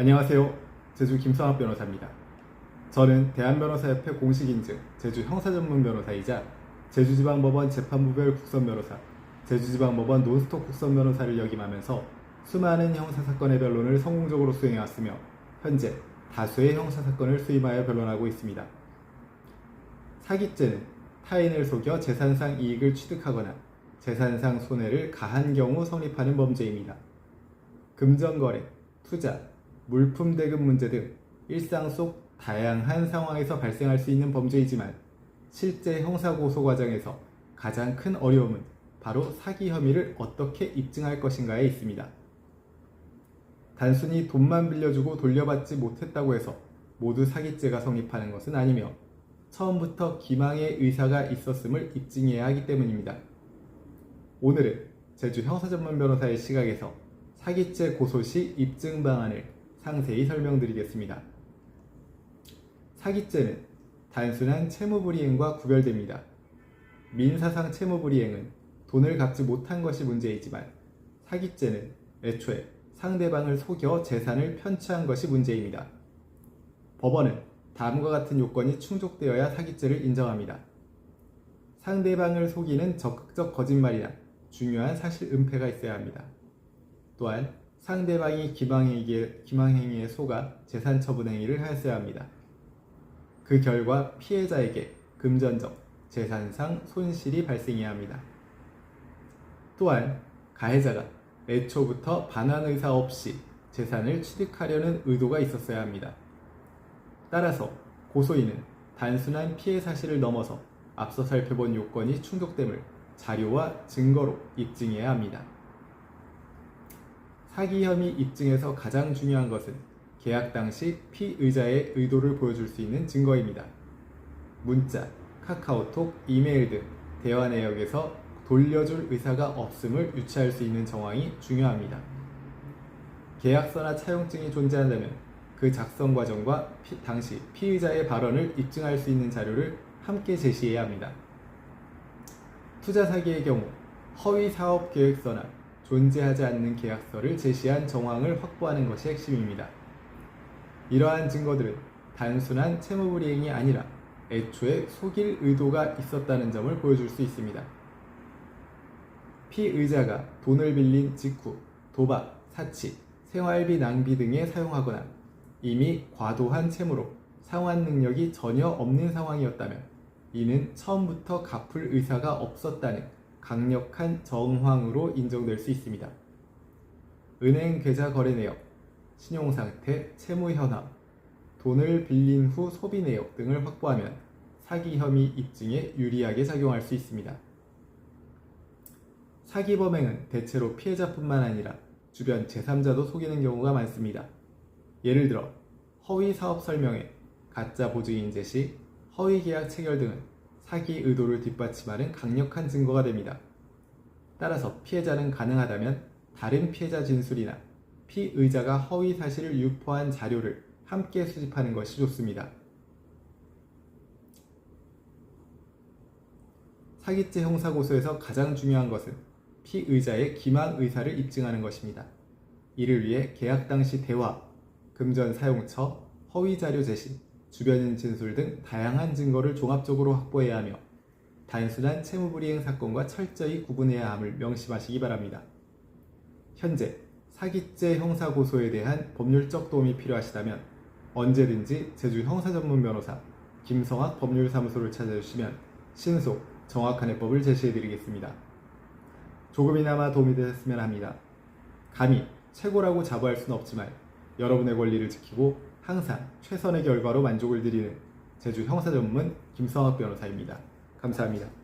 안녕하세요. 제주 김성학 변호사입니다. 저는 대한변호사협회 공식 인증 제주 형사전문 변호사이자 제주지방법원 재판부별 국선 변호사, 제주지방법원 논스톱 국선 변호사를 역임하면서 수많은 형사사건의 변론을 성공적으로 수행해왔으며 현재 다수의 형사사건을 수임하여 변론하고 있습니다. 사기죄는 타인을 속여 재산상 이익을 취득하거나 재산상 손해를 가한 경우 성립하는 범죄입니다. 금전거래, 투자, 물품 대금 문제 등 일상 속 다양한 상황에서 발생할 수 있는 범죄이지만 실제 형사고소 과정에서 가장 큰 어려움은 바로 사기 혐의를 어떻게 입증할 것인가에 있습니다. 단순히 돈만 빌려주고 돌려받지 못했다고 해서 모두 사기죄가 성립하는 것은 아니며 처음부터 기망의 의사가 있었음을 입증해야 하기 때문입니다. 오늘은 제주 형사전문 변호사의 시각에서 사기죄 고소 시 입증 방안을 상세히 설명드리겠습니다. 사기죄는 단순한 채무불이행과 구별됩니다. 민사상 채무불이행은 돈을 갚지 못한 것이 문제이지만 사기죄는 애초에 상대방을 속여 재산을 편취한 것이 문제입니다. 법원은 다음과 같은 요건이 충족되어야 사기죄를 인정합니다. 상대방을 속이는 적극적 거짓말이나 중요한 사실 은폐가 있어야 합니다. 또한 상대방이 기망행위에, 기망행위에 속아 재산 처분 행위를 하였어야 합니다. 그 결과 피해자에게 금전적, 재산상 손실이 발생해야 합니다. 또한 가해자가 애초부터 반환 의사 없이 재산을 취득하려는 의도가 있었어야 합니다. 따라서 고소인은 단순한 피해 사실을 넘어서 앞서 살펴본 요건이 충족됨을 자료와 증거로 입증해야 합니다. 사기 혐의 입증에서 가장 중요한 것은 계약 당시 피의자의 의도를 보여줄 수 있는 증거입니다. 문자, 카카오톡, 이메일 등 대화 내역에서 돌려줄 의사가 없음을 유추할 수 있는 정황이 중요합니다. 계약서나 차용증이 존재한다면 그 작성 과정과 피- 당시 피의자의 발언을 입증할 수 있는 자료를 함께 제시해야 합니다. 투자 사기의 경우 허위 사업 계획서나 존재하지 않는 계약서를 제시한 정황을 확보하는 것이 핵심입니다. 이러한 증거들은 단순한 채무불이행이 아니라 애초에 속일 의도가 있었다는 점을 보여줄 수 있습니다. 피의자가 돈을 빌린 직후 도박, 사치, 생활비 낭비 등에 사용하거나 이미 과도한 채무로 상환 능력이 전혀 없는 상황이었다면 이는 처음부터 갚을 의사가 없었다는 강력한 정황으로 인정될 수 있습니다. 은행 계좌 거래 내역, 신용 상태, 채무 현황, 돈을 빌린 후 소비 내역 등을 확보하면 사기 혐의 입증에 유리하게 작용할 수 있습니다. 사기 범행은 대체로 피해자뿐만 아니라 주변 제3자도 속이는 경우가 많습니다. 예를 들어 허위 사업 설명회, 가짜 보증인 제시, 허위 계약 체결 등은 사기 의도를 뒷받침하는 강력한 증거가 됩니다. 따라서 피해자는 가능하다면 다른 피해자 진술이나 피의자가 허위 사실을 유포한 자료를 함께 수집하는 것이 좋습니다. 사기죄 형사고소에서 가장 중요한 것은 피의자의 기망 의사를 입증하는 것입니다. 이를 위해 계약 당시 대화, 금전 사용처, 허위 자료 제시, 주변인 진술 등 다양한 증거를 종합적으로 확보해야 하며 단순한 채무불이행 사건과 철저히 구분해야 함을 명심하시기 바랍니다. 현재 사기죄 형사 고소에 대한 법률적 도움이 필요하시다면 언제든지 제주 형사 전문 변호사 김성학 법률사무소를 찾아주시면 신속, 정확한 해법을 제시해드리겠습니다. 조금이나마 도움이 되셨으면 합니다. 감히 최고라고 자부할 수는 없지만 여러분의 권리를 지키고 항상 최선의 결과로 만족을 드리는 제주 형사전문 김성학 변호사입니다. 감사합니다.